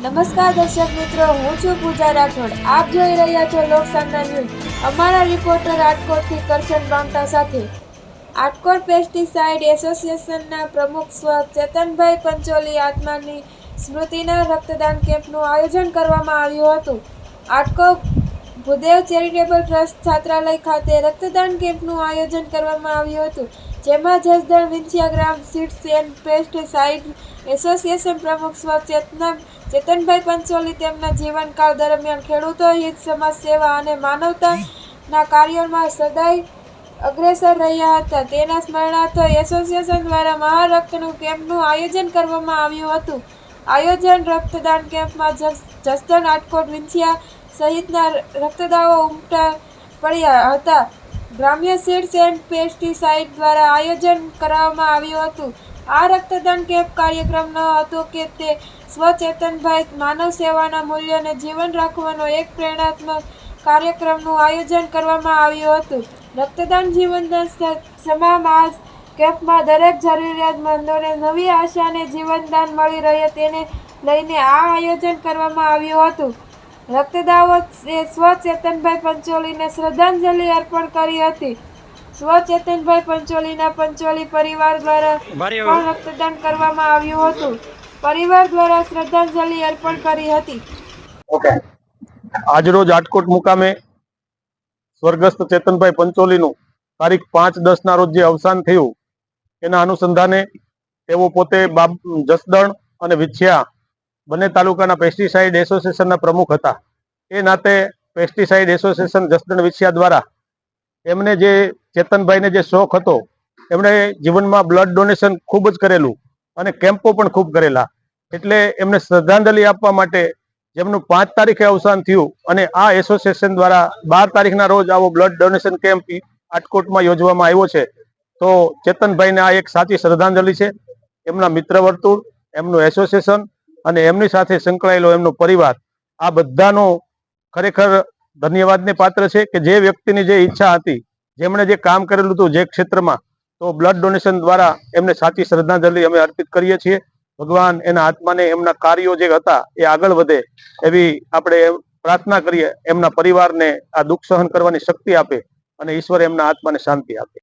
નમસ્કાર દર્શક મિત્રો, હું છું પૂજા રાઠોડ. આપ જોઈ રહ્યા છો લોકસામના ન્યૂઝ. અમારા રિપોર્ટર રાજકોટથી કરશન બામતા સાથે. આટકોટ પેસ્ટિસાઇડ એસોસિએશનના પ્રમુખ સ્વ ચેતનભાઈ પંચોલી આત્માની સ્મૃતિના રક્તદાન કેમ્પનું આયોજન કરવામાં આવ્યું હતું. આટકોટ ભૂદેવ ચેરિટેબલ ટ્રસ્ટ છાત્રાલય ખાતે રક્તદાન કેમ્પનું આયોજન કરવામાં આવ્યું હતું, જેમાં જસદણ વિંછિયા ગ્રામ સીડ્સ એન્ડ પેસ્ટિસાઇડ એસોસિએશન પ્રમુખ સ્વ ચેતના ચેતનભાઈ પંચોલી તેમના જીવનકાળ દરમિયાન ખેડૂતો હિત, સમાજ સેવા અને માનવતાના કાર્યોમાં સદાય અગ્રેસર રહ્યા હતા. તેના સ્મરણાર્થે એસોસિએશન દ્વારા મહારક્તનું કેમ્પનું આયોજન કરવામાં આવ્યું હતું. આયોજન રક્તદાન કેમ્પમાં જસ- જસદણ, આટકોટ, વિંછિયા સહિતના રક્તદાવો ઉમટા પડ્યા હતા. ગ્રામ્ય સીડ્સ એન્ડ પેસ્ટિસાઇડ દ્વારા આયોજન કરવામાં આવ્યું હતું. આ રક્તદાન કેમ્પ કાર્યક્રમ ન હતો કે તે સ્વચેતનભાઈ માનવ સેવાના મૂલ્યોને જીવન રાખવાનો એક પ્રેરણાત્મક કાર્યક્રમનું આયોજન કરવામાં આવ્યું હતું. રક્તદાન જીવનદાન સ- તમામ કેમ્પમાં દરેક જરૂરિયાતમંદોને નવી આશાને જીવનદાન મળી રહે તેને લઈને આ આયોજન કરવામાં આવ્યું હતું. રક્તદાવો એ સ્વચેતનભાઈ પંચોલીને શ્રદ્ધાંજલિ અર્પણ કરી હતી. સ્વચેતનભાઈ પંચોલીના પંચોલી પરિવાર દ્વારા પણ રક્તદાન કરવામાં આવ્યું હતું. પરિવાર દ્વારા શ્રદ્ધાંજલિ અર્પણ કરી હતી. ઓકે. આજરોજ રાજકોટ મુકામે સ્વર્ગસ્થ ચેતનભાઈ પંચોલીનું તારીખ પાંચ દસ ના રોજ જે અવસાન થયું એના અનુસંધાને તેઓ પોતે બાબ જસદણ અને વિછિયા બંને તાલુકાના પેસ્ટિસાઇડ એસોસિએશનના પ્રમુખ હતા. એ નાતે પેસ્ટિસાઇડ એસોસિએશન જસદણ વિછિયા દ્વારા એમને જે ચેતનભાઈને જે શોખ હતો, એમણે જીવનમાં બ્લડ ડોનેશન ખૂબ જ કરેલું અને કેમ્પો પણ ખૂબ કરેલા. એટલે એમને શ્રદ્ધાંજલિ આપવા માટે જેમનું પાંચ તારીખે અવસાન થયું અને આ એસોસિએશન દ્વારા બાર તારીખના રોજ આવો બ્લડ ડોનેશન કેમ્પ રાજકોટમાં યોજવામાં આવ્યો છે, તો ચેતનભાઈને આ એક સાચી શ્રદ્ધાંજલિ છે. એમના મિત્ર વર્તુળ, એમનું એસોસિએશન અને એમની સાથે સંકળાયેલો એમનો પરિવાર, આ બધાનો ખરેખર ધન્યવાદને પાત્ર છે કે જે વ્યક્તિની જે ઈચ્છા હતી, જેમણે જે કામ કરેલું હતું જે ક્ષેત્રમાં, તો બ્લડ ડોનેશન દ્વારા એમને સાચી શ્રદ્ધાંજલિ અમે અર્પિત કરીએ છીએ. ભગવાન એના આત્માને એમના કાર્યો જે હતા એ આગળ વધે એવી આપણે પ્રાર્થના કરીએ. એમના પરિવારને આ દુઃખ સહન કરવાની શક્તિ આપે અને ઈશ્વર એમના આત્માને શાંતિ આપે.